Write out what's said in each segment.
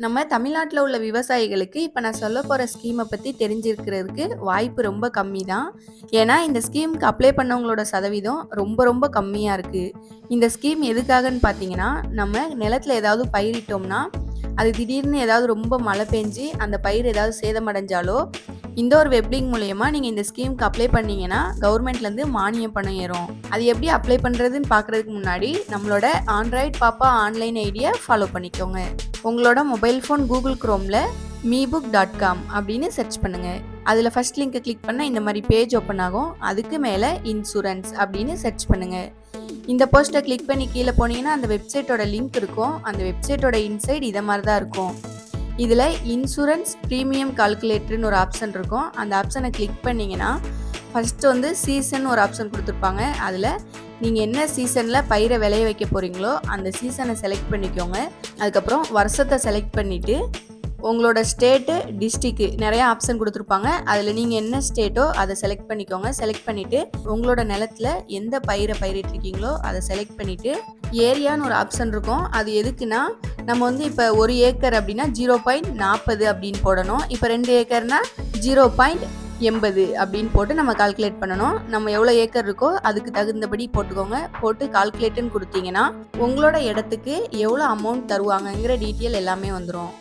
நம்ம தமிழ்நாட்டில் உள்ள விவசாயிகளுக்கு இப்போ நான் சொல்ல போகிற ஸ்கீமை பற்றி தெரிஞ்சிருக்கிறதுக்கு வாய்ப்பு ரொம்ப கம்மி தான் ஏன்னா இந்த ஸ்கீமுக்கு அப்ளை பண்ணவங்களோட சதவீதம் ரொம்ப ரொம்ப கம்மியாக இருக்குது இந்த ஸ்கீம் எதுக்காகன்னு பார்த்தீங்கன்னா நம்ம நிலத்தில் ஏதாவது பயிரிட்டோம்னா அது திடீர்னு ஏதாவது ரொம்ப மழை பெஞ்சு அந்த பயிர் ஏதாவது சேதமடைஞ்சாலோ இந்த ஒரு வெப்லிங் மூலயமா நீங்கள் இந்த ஸ்கீமுக்கு அப்ளை பண்ணீங்கன்னா கவர்மெண்ட்லேருந்து மானியம் பணம் ஏறும். அது எப்படி அப்ளை பண்ணுறதுன்னு பார்க்குறதுக்கு முன்னாடி நம்மளோட ஆண்ட்ராய்ட் பாப்பா ஆன்லைன் ஐடியை ஃபாலோ பண்ணிக்கோங்க. உங்களோட மொபைல் ஃபோன் கூகுள் க்ரோமில் மீபுக் டாட் காம் அப்படின்னு சர்ச் பண்ணுங்கள் அதில் ஃபஸ்ட் லிங்க்கை கிளிக் பண்ணால் இந்த மாதிரி பேஜ் ஓப்பன் ஆகும். அதுக்கு மேலே இன்சூரன்ஸ் அப்படின்னு சர்ச் பண்ணுங்கள் இந்த போஸ்ட்டை கிளிக் பண்ணி கீழே போனீங்கன்னா அந்த வெப்சைட்டோட லிங்க் இருக்கும். அந்த வெப்சைட்டோட இன்சைட் இதை மாதிரி தான் இருக்கும். இதில் இன்சூரன்ஸ் ப்ரீமியம் கால்குலேட்டர்னு ஒரு ஆப்ஷன் இருக்கும். அந்த ஆப்ஷனை கிளிக் பண்ணிங்கன்னா ஃபஸ்ட்டு வந்து சீசன் ஒரு ஆப்ஷன் கொடுத்துருப்பாங்க. அதில் நீங்கள் என்ன சீசனில் பயிரை விளைய வைக்க போகிறீங்களோ அந்த சீசனை செலக்ட் பண்ணிக்கோங்க. அதுக்கப்புறம் வருஷத்தை செலக்ட் பண்ணிவிட்டு உங்களோட ஸ்டேட்டு டிஸ்ட்ரிக்கு நிறைய ஆப்ஷன் கொடுத்துருப்பாங்க. அதில் நீங்கள் என்ன ஸ்டேட்டோ அதை செலக்ட் பண்ணிக்கோங்க. செலக்ட் பண்ணிவிட்டு உங்களோட நிலத்தில் எந்த பயிரை பயிரிட்டிருக்கீங்களோ அதை செலக்ட் பண்ணிவிட்டு ஏரியான்னு ஒரு ஆப்ஷன் இருக்கும். அது எதுக்குன்னா நம்ம வந்து இப்போ ஒரு ஏக்கர் அப்படின்னா ஜீரோ பாயிண்ட் நாற்பது அப்படின்னு போடணும். இப்போ ரெண்டு ஏக்கர்னால் ஜீரோ பாயிண்ட் எண்பது அப்படின்னு போட்டு நம்ம கால்குலேட் பண்ணணும். நம்ம எவ்வளோ ஏக்கர் இருக்கோ அதுக்கு தகுந்தபடி போட்டுக்கோங்க. போட்டு கால்குலேட்டுன்னு கொடுத்தீங்கன்னா உங்களோட இடத்துக்கு எவ்வளோ அமௌண்ட் தருவாங்கங்கிற டீட்டெயில் எல்லாமே வந்துடும்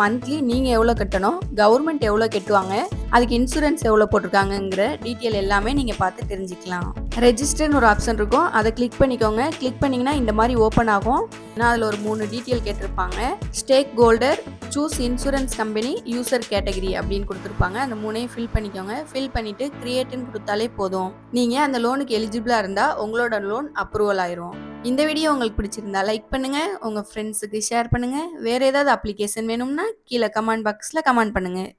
மந்த்லி நீங்கள் எவ்வளோ கட்டணும் கவர்மெண்ட் எவ்வளோ கட்டுவாங்க அதுக்கு இன்சூரன்ஸ் எவ்வளோ போட்டிருக்காங்கங்கிற டீட்டெயில் எல்லாமே நீங்கள் பார்த்து தெரிஞ்சுக்கலாம். ரெஜிஸ்டர்னு ஒரு ஆப்ஷன் இருக்கும். அதை கிளிக் பண்ணிக்கோங்க. கிளிக் பண்ணிங்கன்னா இந்த மாதிரி ஓப்பன் ஆகும். ஏன்னா அதில் ஒரு மூணு டீட்டெயில் கேட்டிருப்பாங்க. Stakeholder choose insurance company user category அப்படின்னு கொடுத்துருப்பாங்க. அந்த மூணையும் ஃபில் பண்ணிக்கோங்க. ஃபில் பண்ணிவிட்டு க்ரியேட்டுன்னு கொடுத்தாலே போதும். நீங்கள் அந்த லோனுக்கு எலிஜிபிளாக இருந்தால் உங்களோட லோன் அப்ரூவல் ஆயிரும். இந்த வீடியோ உங்களுக்கு பிடிச்சிருந்தா லைக் பண்ணுங்கள் உங்கள் ஃப்ரெண்ட்ஸுக்கு ஷேர் பண்ணுங்கள் வேறு ஏதாவது அப்ளிகேஷன் வேணும்னா கீழே கமெண்ட் பாக்ஸில் கமெண்ட் பண்ணுங்கள்